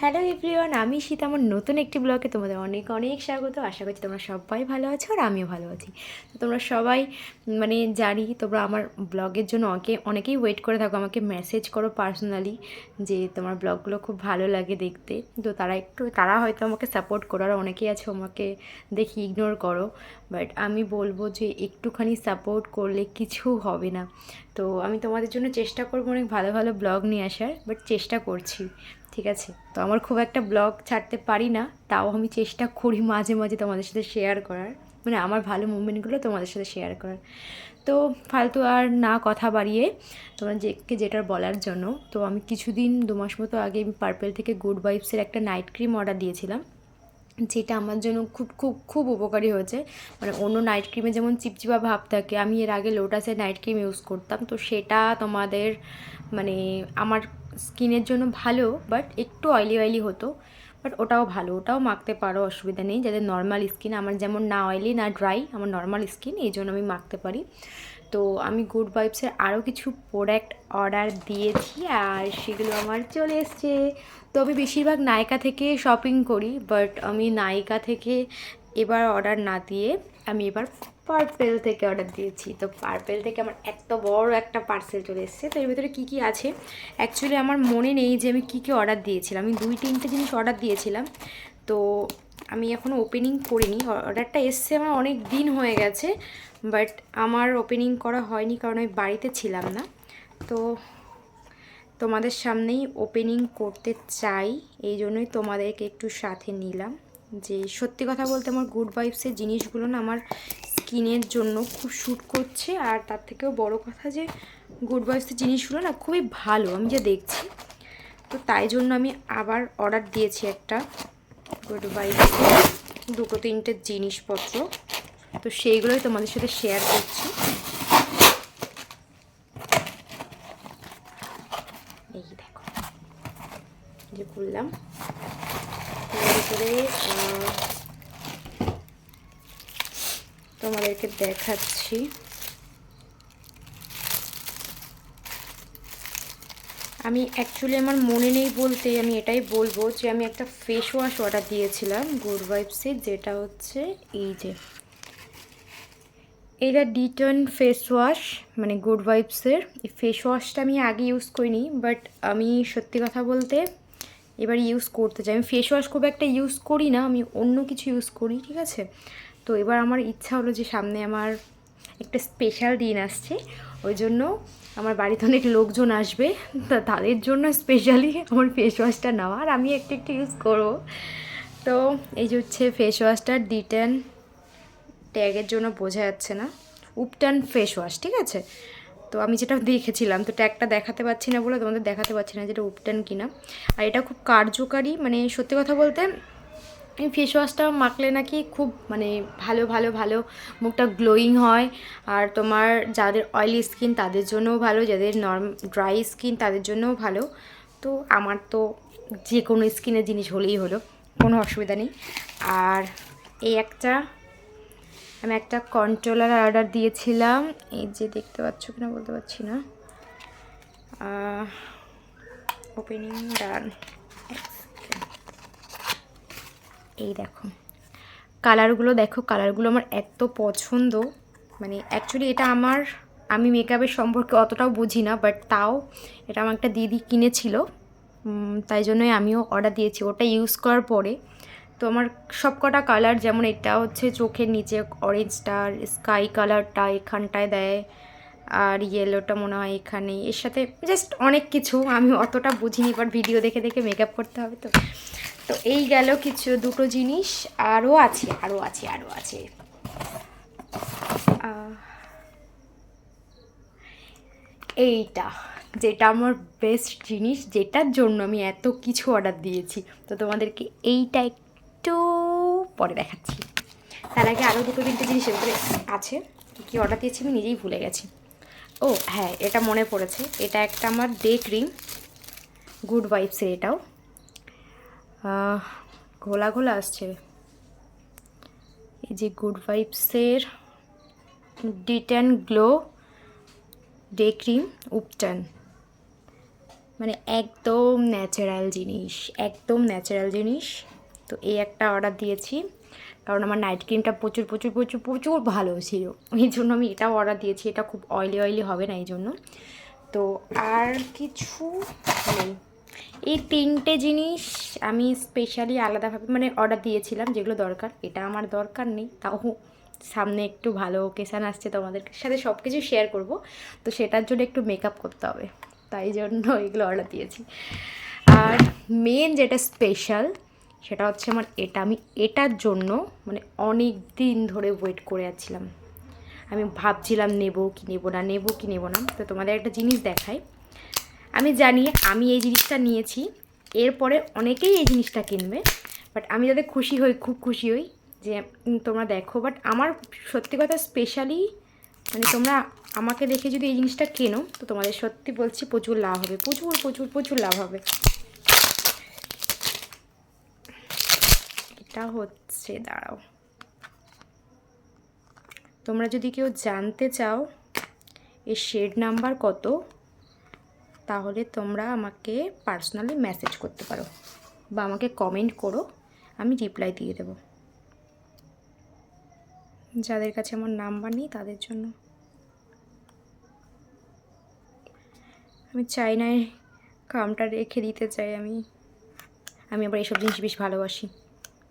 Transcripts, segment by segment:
Hello everyone, আমি শীত আমার নতুন একটি ব্লগে তোমাদের অনেক অনেক স্বাগত। আশা করছি তোমরা সবাই ভালো আছো আর আমিও ভালো আছি। তো তোমরা সবাই মানে জানি তোমরা আমার ব্লগের জন্য অনেকে, অনেকেই ওয়েট করে থাকো, আমাকে মেসেজ করো পার্সোনালি যে তোমার ব্লগগুলো খুব ভালো লাগে দেখতে। তো তারা একটু, তারা হয়তো আমাকে সাপোর্ট করো আর অনেকেই আছে আমাকে দেখি ইগনোর করো। বাট আমি বলব যে একটুখানি সাপোর্ট করলে কিছু হবে না। তো আমি তোমাদের জন্য চেষ্টা করব অনেক ভালো ভালো ব্লগ নিয়ে আসার বাট চেষ্টা করছি। ঠিক আছে? তো আমার খুব একটা ব্লগ ছাড়তে পারি না, তাও আমি চেষ্টা করি মাঝে মাঝে তোমাদের সাথে শেয়ার করার। মানে আমার ভালো মুভমেন্টগুলো তোমাদের সাথে শেয়ার করার। তো ফালতু আর না কথা বাড়িয়ে তোমরা যে যেটার বলার জন্য, তো আমি কিছুদিন, দু মাস মতো আগে আমি পার্পেল থেকে গুড ভাইবসের একটা নাইট ক্রিম অর্ডার দিয়েছিলাম। যেটা আমার জন্য খুব খুব খুব উপকারী হয়েছে। মানে অন্য নাইট ক্রিমে যেমন চিপচিপা ভাব থাকে, আমি এর আগে লোটাসের নাইট ক্রিম ইউজ করতাম। তো সেটা তোমাদের মানে আমার স্কিনের জন্য ভালো বাট একটু অয়েলি অয়েলি হতো বাট ওটাও ভালো। ওটাও মাখতে পারো, অসুবিধা নেই। যাদের নর্মাল স্কিন আমার যেমন না অয়েলি না ড্রাই আমার নর্মাল স্কিন এই জন্য আমি মাখতে পারি। তো আমি গুড ভাইবসের আরও কিছু প্রোডাক্ট অর্ডার দিয়েছি, আর সেগুলো আমার চলে এসছে। তো আমি বেশিরভাগ নায়িকা থেকে শপিং করি বাট আমি নায়িকা থেকে এবার অর্ডার না দিয়ে আমি এবার পার্পেল থেকে অর্ডার দিয়েছি। তো পার্পেল থেকে আমার এত বড় একটা পার্সেল চলে এসেছে। তো এর ভিতরে কী কী আছে? অ্যাকচুয়ালি আমার মনে নেই যে আমি কী কী অর্ডার দিয়েছিলাম। আমি দুই, তিনটে জিনিস অর্ডার দিয়েছিলাম। তো আমি এখনও ওপেনিং করিনি। অর্ডারটা এসছে আমার অনেক দিন হয়ে গেছে। বাট আমার ওপেনিং করা হয়নি কারণ আমি বাড়িতে ছিলাম না। তো তোমাদের সামনেই ওপেনিং করতে চাই। এই জন্যই তোমাদেরকে একটু সাথে নিলাম। যে সত্যি কথা বলতে আমার গুড ভাইবসের জিনিসগুলো না আমার স্কিনের জন্য খুব শ্যুট করছে। আর তার থেকেও বড় কথা যে গুড ভাইবসের জিনিসগুলো না খুবই ভালো, আমি যে দেখছি। তো তাই জন্য আমি আবার অর্ডার দিয়েছি একটা গুড ভাইবসের দুটো তিনটে জিনিসপত্র। তো সেইগুলোই তোমাদের সাথে শেয়ার করছি। এই দেখো যে করলাম ভিতরে তোমাদেরকে দেখাচ্ছি। আমি অ্যাকচুয়ালি আমার মনে নেই বলতে আমি এটাই বলব যে আমি একটা ফেস ওয়াশ অর্ডার দিয়েছিলাম গুড ভাইবসের যেটা হচ্ছে এই যে। এটা ডিটন ফেস ওয়াশ মানে গুড ভাইবসের এই ফেস ওয়াশটা আমি আগে ইউজ করিনি বাট আমি সত্যি কথা বলতে এবার ইউজ করতে চাই। আমি ফেস ওয়াশ খুব একটা ইউজ করি না, আমি অন্য কিছু ইউজ করি, ঠিক আছে? তো এবার আমার ইচ্ছা হলো যে সামনে আমার একটা স্পেশাল দিন আসছে, ওই জন্য আমার বাড়িতে অনেক লোকজন আসবে, তা তাদের জন্য স্পেশালি আমার ফেস ওয়াশটা নেওয়া আর আমি একটু একটু ইউজ করব। তো এই যে হচ্ছে ফেস ওয়াশটা ডিটেন ট্যাগের জন্য বোঝা যাচ্ছে না। উপটান ফেস ওয়াশ ঠিক আছে? তো আমি যেটা দেখেছিলাম, তো ট্যাগটা দেখাতে পারছি না বলে তোমাদের দেখাতে পারছি না যেটা উপটান কিনা। আর এটা খুব কার্যকারী মানে সত্যি কথা বলতে এই ফেস ওয়াশটা মাখলে নাকি খুব মানে ভালো ভালো ভালো মুখটা গ্লোয়িং হয়। আর তোমার যাদের অয়েলি স্কিন তাদের জন্যও ভালো, যাদের নর্ম ড্রাই স্কিন তাদের জন্যও ভালো। তো আমার তো যে কোনো স্কিনের জিনিস হলেই হলো, কোনো অসুবিধা নেই। আর এই একটা আমি একটা কন্ট্রোলার অর্ডার দিয়েছিলাম। এই যে দেখতে পাচ্ছ কিনা বলতে পারছি না। ওপেনিং ডান এই দেখো। কালারগুলো দেখো কালারগুলো আমার এত পছন্দ। মানে অ্যাকচুয়ালি এটা আমার, আমি মেকআপের সম্পর্কে অতটাও বুঝি না বাট তাও এটা আমার একটা দিদি কিনেছিল। তাই জন্যই আমিও অর্ডার দিয়েছি। ওটা ইউজ করার পরে তো আমার সব কটা কালার যেমন এটা হচ্ছে চোখের নিচে অরেঞ্জটা স্কাই কালারটা এখানটায় দেয়, আর ইয়েলোটা মনে হয় এখানে। এর সাথে জাস্ট অনেক কিছু, আমি অতটা বুঝিনি বাট ভিডিও দেখে দেখে মেকআপ করতে হবে তো। তো এই গেল কিছু, দুটো জিনিস, আরও আছে আরও আছে আরও আছে। এইটা, যেটা আমার বেস্ট জিনিস, যেটার জন্য আমি এত কিছু অর্ডার দিয়েছি। তো তোমাদেরকে এইটা একটু পরে দেখাচ্ছি। তার আগে আরও দুটো তিনটে জিনিস এর আছে। কী অর্ডার দিয়েছি আমি নিজেই ভুলে গেছি। ও হ্যাঁ এটা মনে পড়েছে। এটা একটা আমার ডে ক্রিম গুড ভাইবসের এটাও। ঘোলা ঘোলা আসছে। এই যে গুড ভাইবসের ডিটেন গ্লো ডে ক্রিম উপটান। মানে একদম ন্যাচারাল জিনিস, একদম ন্যাচারাল জিনিস। তো এই একটা অর্ডার দিয়েছি। কারণ আমার নাইট ক্রিমটা প্রচুর প্রচুর প্রচুর প্রচুর ভালো ছিল। এই জন্য আমি এটাও অর্ডার দিয়েছি। এটা খুব অয়েলি অয়েলি হবে না এই জন্য। তো আর কিছু নেই। এই তিনটে জিনিস আমি স্পেশালি আলাদাভাবে মানে অর্ডার দিয়েছিলাম যেগুলো দরকার। এটা আমার দরকার নেই। তাও সামনে একটু ভালো ওকেশান আসছে তোমাদের সাথে সব কিছু শেয়ার করব। তো সেটার জন্য একটু মেকআপ করতে হবে। তাই জন্য এগুলো অর্ডার দিয়েছি। আর মেন যেটা স্পেশাল সেটা হচ্ছে আমার এটা। আমি এটার জন্য মানে অনেক দিন ধরে ওয়েট করে আছিলাম। আমি ভাবছিলাম নেব কি নেব না, নেব কি নেব না। তো তোমাদের একটা জিনিস দেখাই। আমি জানি আমি এই জিনিসটা নিয়েছি, এরপরে অনেকেই এই জিনিসটা কিনবে বাট আমি যাতে খুশি হই, খুব খুশি হই যে তোমরা দেখো। বাট আমার সত্যি কথা স্পেশালি মানে তোমরা আমাকে দেখে যদি এই জিনিসটা কেনো, তো তোমাদের সত্যি বলছি প্রচুর লাভ হবে, প্রচুর প্রচুর প্রচুর লাভ হবে। এটা হচ্ছে, দাঁড়াও। তোমরা যদি কেউ জানতে চাও এর শেড নাম্বার কত, তাহলে তোমরা আমাকে পার্সোনালি মেসেজ করতে পারো বা আমাকে কমেন্ট করো, আমি রিপ্লাই দিয়ে দেবো। যাদের কাছে আমার নাম্বার নেই, তাদের জন্য। আমি চাই না কামটা রেখে দিতে চাই, আমি আমি আবার এইসব জিনিস বেশ ভালোবাসি।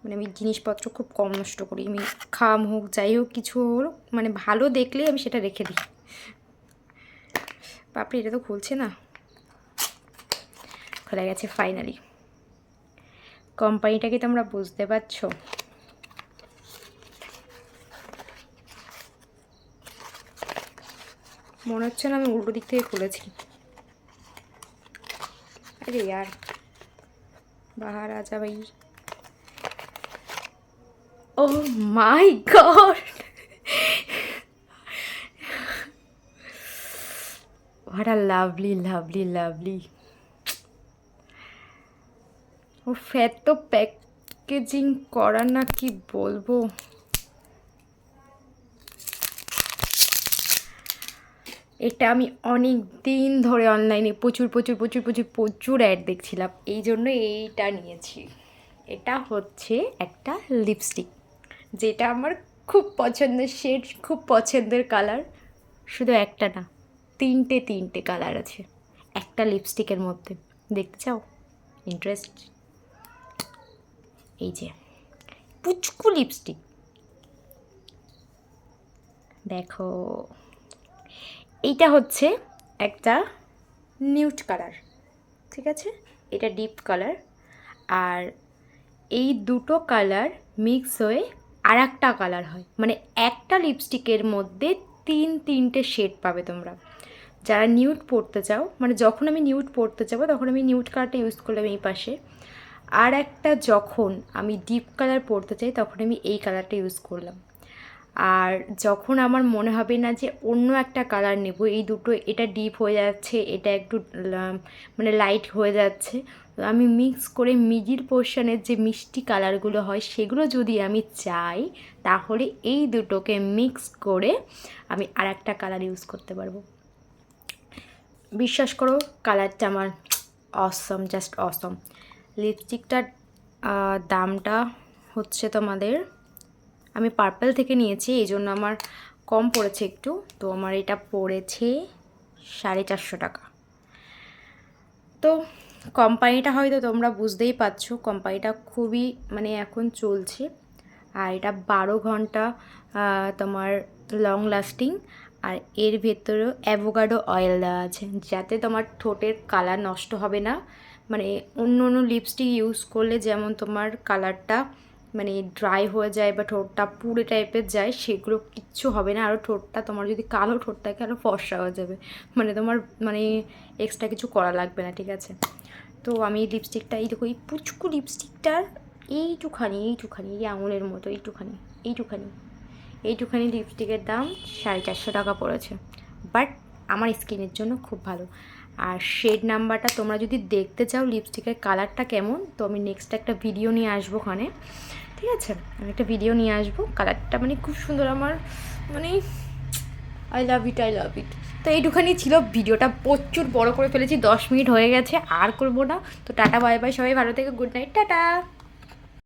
মানে আমি জিনিসপত্র খুব কম নষ্ট করি। আমি খাম হোক, যাই হোক, কিছু হোক মানে ভালো দেখলে আমি সেটা রেখে দিই। বাপরে, এটা তো খুলছে না। খোলা গেছে ফাইনালি কোম্পানিটাকে তোমরা বুঝতে পারছ? মনে হচ্ছে না আমি উল্টো দিক থেকে খুলেছি। আরে আর বাহার রাজা ভাই Oh my god! what a lovely lovely lovely ও এত প্যাকেজিং করা না কি বলব? এটা আমি অনেক দিন ধরে অনলাইনে প্রচুর প্রচুর প্রচুর প্রচুর প্রচুর অ্যাড দেখছিলাম। এই জন্য এইটা নিয়েছি। এটা হচ্ছে একটা লিপস্টিক যেটা আমার খুব পছন্দের শেড খুব পছন্দের কালার শুধু একটা না, তিনটে তিনটে কালার আছে। একটা লিপস্টিকের মধ্যে। দেখতে চাও? ইন্টারেস্ট এই যে, পুচকু লিপস্টিক দেখো, এইটা হচ্ছে একটা নিউট কালার ঠিক আছে? এটা ডিপ কালার আর এই দুটো কালার মিক্স হয়ে আর একটা কালার হয়। মানে একটা লিপস্টিকের মধ্যে তিন, তিনটে শেড পাবে তোমরা। যারা নিউট পড়তে চাও মানে যখন আমি নিউট পড়তে যাব, তখন আমি নিউট কালারটা ইউজ করলাম এই পাশে। আর একটা যখন আমি ডিপ কালার পড়তে চাই, তখন আমি এই কালারটা ইউজ করলাম। আর যখন আমার মনে হবে না যে অন্য একটা কালার নেব, এই দুটো, এটা ডিপ হয়ে যাচ্ছে, এটা একটু মানে লাইট হয়ে যাচ্ছে, তো আমি মিক্স করে মিডিল পোর্শনের যে মিষ্টি কালারগুলো হয়, সেগুলো যদি আমি চাই, তাহলে এই দুটোকে মিক্স করে আমি আর একটা কালার ইউজ করতে পারব। বিশ্বাস করো কালারটা আমার অসম জাস্ট অসম লিপস্টিকটার দামটা হচ্ছে তোমাদের আমি পার্পল থেকে নিয়েছি, এই জন্য আমার কম পড়েছে একটু। তো আমার এটা পড়েছে সাড়ে চারশো টাকা। তো কোম্পানিটা হয়তো তোমরা বুঝতেই পারছ কোম্পানিটা খুবই মানে এখন চলছে। আর এটা বারো ঘণ্টা তোমার লং লাস্টিং আর এর ভেতরেও অ্যাভোকাডো অয়েল দেওয়া আছে। যাতে তোমার ঠোঁটের কালার নষ্ট হবে না। মানে অন্য অন্য লিপস্টিক ইউজ করলে যেমন তোমার কালারটা মানে ড্রাই হয়ে যায় বা ঠোঁটটা পুড়ে টাইপের যায়, সেগুলো কিচ্ছু হবে না। আরও ঠোঁটটা তোমার যদি কালো ঠোঁট থাকে আরও ফর্সা হয়ে যাবে। মানে তোমার মানে এক্সট্রা কিছু করা লাগবে না, ঠিক আছে? তো আমি লিপস্টিকটা এই দেখো, এই পুচকু লিপস্টিকটার এইটুখানি এইটুখানি, এই আঙুলের মতো, এইটুখানি এইটুখানি এইটুখানি লিপস্টিকের দাম সাড়ে চারশো টাকা পড়েছে। বাট আমার স্কিনের জন্য খুব ভালো। আর শেড নাম্বারটা তোমরা যদি দেখতে চাও লিপস্টিকের কালারটা কেমন, তো আমি নেক্সট একটা ভিডিও নিয়ে আসব ওখানে। ঠিক আছে? আমি একটা ভিডিও নিয়ে আসব। কালারটা মানে খুব সুন্দর আমার মানে I love it I love ইট তো এইটুখানি ছিল। ভিডিওটা প্রচুর বড় করে ফেলেছি, দশ মিনিট হয়ে গেছে, আর করব না। তো টাটা বাই বাই সবাই ভালো থেকে গুড নাইট টাটা!